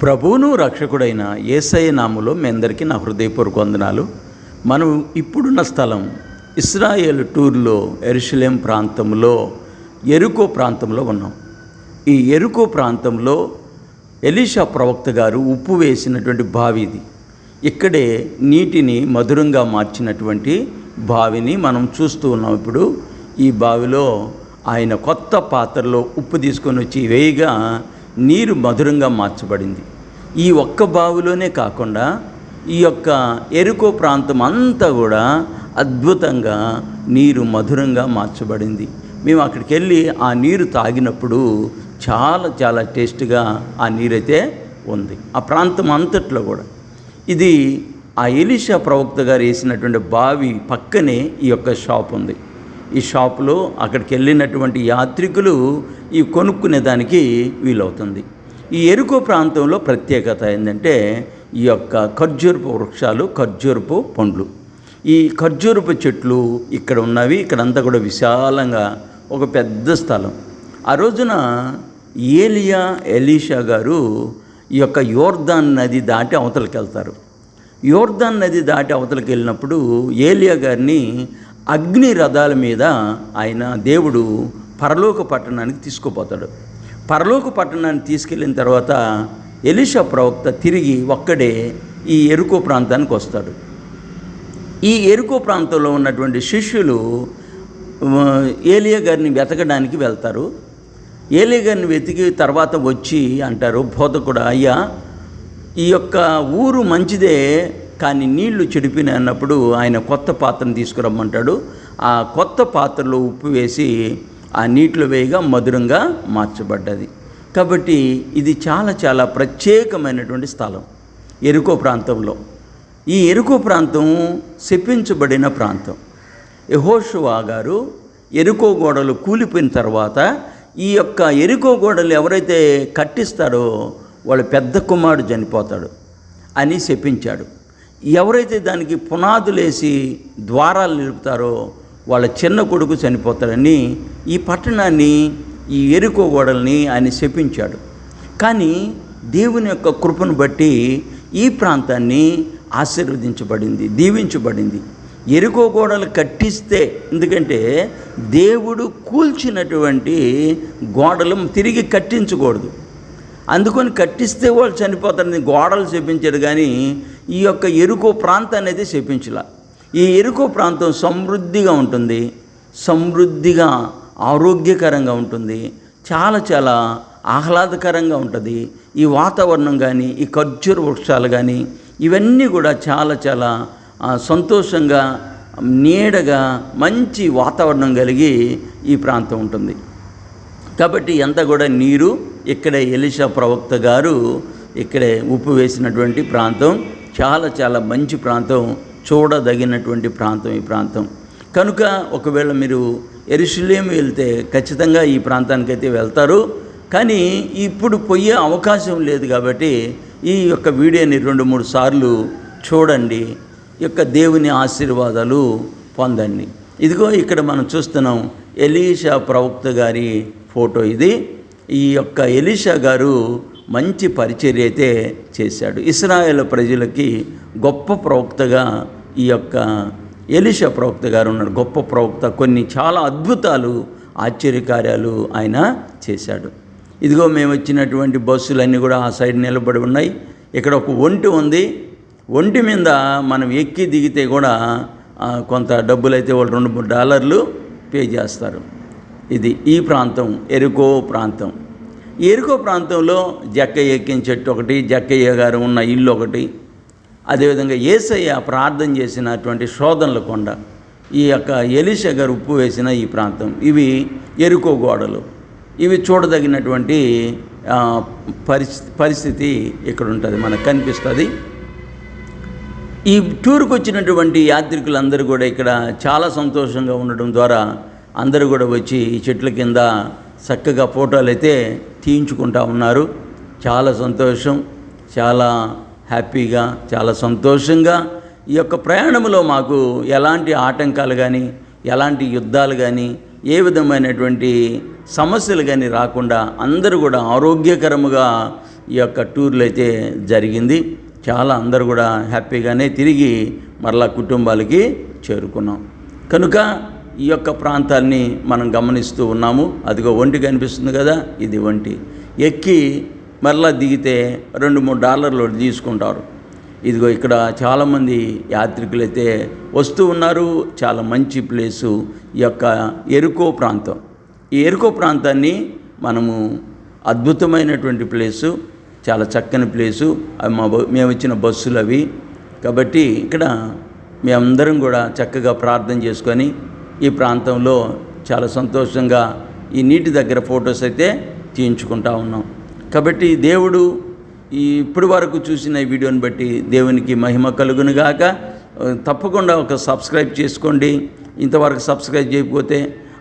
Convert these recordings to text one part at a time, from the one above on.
ప్రభువును రక్షకుడైన ఏసఐ నాములో మీ అందరికీ నా హృదయపూర్వక వందనాలు. మనం ఇప్పుడున్న స్థలం ఇస్రాయేల్ టూర్లో ఎరుషలేం ప్రాంతంలో ఎరుకో ప్రాంతంలో ఉన్నాం. ఈ ఎరుకో ప్రాంతంలో ఎలీషా ప్రవక్త గారు ఉప్పు వేసినటువంటి బావి ఇది. ఇక్కడే నీటిని మధురంగా మార్చినటువంటి బావిని మనం చూస్తూ ఉన్నాం ఇప్పుడు. ఈ బావిలో ఆయన కొత్త పాత్రలో ఉప్పు తీసుకొని వచ్చి వేయగా నీరు మధురంగా మార్చబడింది. ఈ ఒక్క బావిలోనే కాకుండా ఈ యొక్క ఎరుకో ప్రాంతం అంతా కూడా అద్భుతంగా నీరు మధురంగా మార్చబడింది. మేము అక్కడికి వెళ్ళి ఆ నీరు తాగినప్పుడు చాలా చాలా టేస్ట్గా ఆ నీరైతే ఉంది. ఆ ప్రాంతం అంతట్లో కూడా. ఇది ఆ ఎలిషా ప్రవక్త గారు వేసినటువంటి బావి పక్కనే ఈ యొక్క షాప్ ఉంది. ఈ షాపులో అక్కడికి వెళ్ళినటువంటి యాత్రికులు ఈ కొనుక్కునే దానికి వీలవుతుంది. ఈ ఎరుకో ప్రాంతంలో ప్రత్యేకత ఏంటంటే ఈ యొక్క ఖర్జూరపు వృక్షాలు ఖర్జూరపు పండ్లు. ఈ ఖర్జూరపు చెట్లు ఇక్కడ ఉన్నవి ఇక్కడంతా కూడా విశాలంగా ఒక పెద్ద స్థలం. ఆ రోజున ఏలియా ఎలీషా గారు ఈ యొక్క యోర్దాన్ నది దాటి అవతలకి వెళ్తారు యోర్దాన్ నది దాటి అవతలకి వెళ్ళినప్పుడు ఏలియా గారిని అగ్ని రథాల మీద ఆయన దేవుడు పరలోక పట్టణానికి తీసుకుపోతాడు. పరలోక పట్టణాన్ని తీసుకెళ్ళిన తర్వాత ఎలిషా ప్రవక్త తిరిగి ఒక్కడే ఈ ఎరుకో ప్రాంతానికి వస్తాడు. ఈ ఎరుకో ప్రాంతంలో ఉన్నటువంటి శిష్యులు ఆ, ఏలియా గారిని వెతకడానికి వెళ్తారు. ఏలియా గారిని వెతికి తర్వాత వచ్చి అంటారు బోధకుడు అయ్యా ఈ యొక్క ఊరు మంచిదే కానీ నీళ్ళు చెడిపినాయి అన్నప్పుడు ఆయన కొత్త పాత్రను తీసుకురమ్మంటాడు. ఆ కొత్త పాత్రలో ఉప్పు వేసి ఆ నీటిలో వేయగా మధురంగా మార్చబడ్డది. కాబట్టి ఇది చాలా చాలా ప్రత్యేకమైనటువంటి స్థలం ఎరుకో ప్రాంతంలో. ఈ ఎరుకో ప్రాంతం శపించబడిన ప్రాంతం. యహోషువా గారు ఎరుకో గోడలు కూలిపోయిన తర్వాత ఈ యొక్క ఎరుకో గోడలు ఎవరైతే కట్టిస్తారో వాళ్ళ పెద్ద కుమారుడు చనిపోతాడు అని శపించాడు. ఎవరైతే దానికి పునాదులేసి ద్వారాలు నిలుపుతారో వాళ్ళ చిన్న కొడుకు చనిపోతాడని ఈ పట్టణాన్ని ఈ ఎరుకో గోడల్ని ఆయన శపించాడు. కానీ దేవుని యొక్క కృపను బట్టి ఈ ప్రాంతాన్ని ఆశీర్వదించబడింది దీవించబడింది. ఎరుకో గోడలు కట్టిస్తే ఎందుకంటే దేవుడు కూల్చినటువంటి గోడలు తిరిగి కట్టించకూడదు. అందుకొని కట్టిస్తే వాళ్ళు చనిపోతారని గోడలు చెప్పించాడు కానీ ఈ యొక్క ఎరుకో ప్రాంతాన్ని అయితే చెప్పించలా ఈ ఎరుకో ప్రాంతం సమృద్ధిగా ఉంటుంది సమృద్ధిగా ఆరోగ్యకరంగా ఉంటుంది చాలా చాలా ఆహ్లాదకరంగా ఉంటుంది. ఈ వాతావరణం కానీ ఈ ఖర్జూర వృక్షాలు కానీ ఇవన్నీ కూడా చాలా చాలా సంతోషంగా నీడగా మంచి వాతావరణం కలిగి ఈ ప్రాంతం ఉంటుంది. కాబట్టి ఎంత కూడా నీరు ఇక్కడే ఎలిషా ప్రవక్త గారు ఇక్కడే ఉప్పు వేసినటువంటి ప్రాంతం. చాలా చాలా మంచి ప్రాంతం చూడదగినటువంటి ప్రాంతం ఈ ప్రాంతం. కనుక ఒకవేళ మీరు ఎరుసలేం వెళ్తే ఖచ్చితంగా ఈ ప్రాంతానికైతే వెళ్తారు. కానీ ఇప్పుడు పోయే అవకాశం లేదు కాబట్టి ఈ యొక్క వీడియోని రెండు మూడు సార్లు చూడండి. ఈ యొక్క దేవుని ఆశీర్వాదాలు పొందండి. ఇదిగో ఇక్కడ మనం చూస్తున్నాం ఎలీషా ప్రవక్త గారి ఫోటో ఇది. ఈ యొక్క ఎలీషా గారు మంచి పరిచర్య అయితే చేశాడు. ఇస్రాయేల్ ప్రజలకి గొప్ప ప్రవక్తగా ఈ యొక్క ఎలిషా ప్రవక్త గారు ఉన్నాడు గొప్ప ప్రవక్త కొన్ని చాలా అద్భుతాలు ఆశ్చర్యకార్యాలు ఆయన చేశాడు. ఇదిగో మేము వచ్చినటువంటి బస్సులన్నీ కూడా ఆ సైడ్ నిలబడి ఉన్నాయి. ఇక్కడ ఒక ఒంటి ఉంది. ఒంటి మీద మనం ఎక్కి దిగితే కూడా కొంత డబ్బులు అయితే వాళ్ళు రెండు మూడు డాలర్లు పే చేస్తారు. ఇది ఈ ప్రాంతం ఎరుకో ప్రాంతం. ఎరుకో ప్రాంతంలో జక్కయ్య ఎక్కిన చెట్టు ఒకటి జక్కయ్య గారు ఉన్న ఇల్లు ఒకటి. అదేవిధంగా ఏసయ్య ప్రార్థన చేసినటువంటి శోధనల కొండ ఈ యొక్క ఎలిష గారు ఉప్పు వేసిన ఈ ప్రాంతం. ఇవి ఎరుకో గోడలు. ఇవి చూడదగినటువంటి పరిస్థితి పరిస్థితి ఇక్కడ ఉంటుంది మనకు కనిపిస్తుంది. ఈ టూర్కి వచ్చినటువంటి యాత్రికులందరూ కూడా ఇక్కడ చాలా సంతోషంగా ఉండడం ద్వారా అందరూ కూడా వచ్చి ఈ చెట్ల కింద చక్కగా ఫోటోలు అయితే తీయించుకుంటా ఉన్నారు. చాలా సంతోషం చాలా హ్యాపీగా చాలా సంతోషంగా ఈ యొక్క ప్రయాణంలో మాకు ఎలాంటి ఆటంకాలు కానీ ఎలాంటి యుద్ధాలు కానీ ఏ విధమైనటువంటి సమస్యలు కానీ రాకుండా అందరూ కూడా ఆరోగ్యకరముగా ఈ యొక్క టూర్లు అయితే జరిగింది. చాలా అందరూ కూడా హ్యాపీగానే తిరిగి మరలా కుటుంబాలకి చేరుకున్నాం. కనుక ఈ యొక్క ప్రాంతాన్ని మనం గమనిస్తూ ఉన్నాము. అదిగో ఒంటి కనిపిస్తుంది కదా ఇది ఒంటి. ఎక్కి మరలా దిగితే రెండు మూడు డాలర్లు తీసుకుంటారు. ఇదిగో ఇక్కడ చాలామంది యాత్రికులు అయితే వస్తూ ఉన్నారు. చాలా మంచి ప్లేసు ఈ యొక్క ఎరుకో ప్రాంతం. ఈ ఎరుకో ప్రాంతాన్ని మనము అద్భుతమైనటువంటి ప్లేసు చాలా చక్కని ప్లేసు. అవి మా బ- మేము ఇచ్చిన బస్సులు అవి. కాబట్టి ఇక్కడ మేమందరం కూడా చక్కగా ప్రార్థన చేసుకొని ఈ ప్రాంతంలో చాలా సంతోషంగా ఈ నీటి దగ్గర ఫొటోస్ అయితే తీయించుకుంటా ఉన్నాం. కాబట్టి దేవుడు ఈ ఇప్పటి వరకు చూసిన ఈ వీడియోని బట్టి దేవునికి మహిమ కలుగునుగాక తప్పకుండా ఒక సబ్స్క్రైబ్ చేసుకోండి. ఇంతవరకు సబ్స్క్రైబ్ చేయకపోతే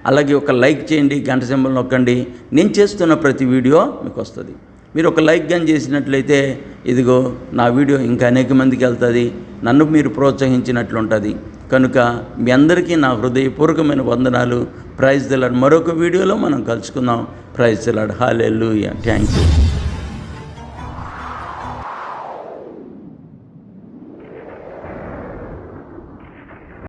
అలాగే ఒక లైక్ చేయండి గంట సింబల్ నొక్కండి. నేను చేస్తున్న ప్రతి వీడియో మీకు వస్తుంది. మీరు ఒక లైక్ కానీ చేసినట్లయితే ఇదిగో నా వీడియో ఇంకా అనేక మందికి వెళ్తుంది. నన్ను మీరు ప్రోత్సహించినట్లు ఉంటుంది కనుక మీ అందరికీ నా హృదయపూర్వకమైన వందనాలు. ప్రైజ్ దిలాడ్ మరొక వీడియోలో మనం కలుసుకుందాం. Praise the Lord hallelujah thank you.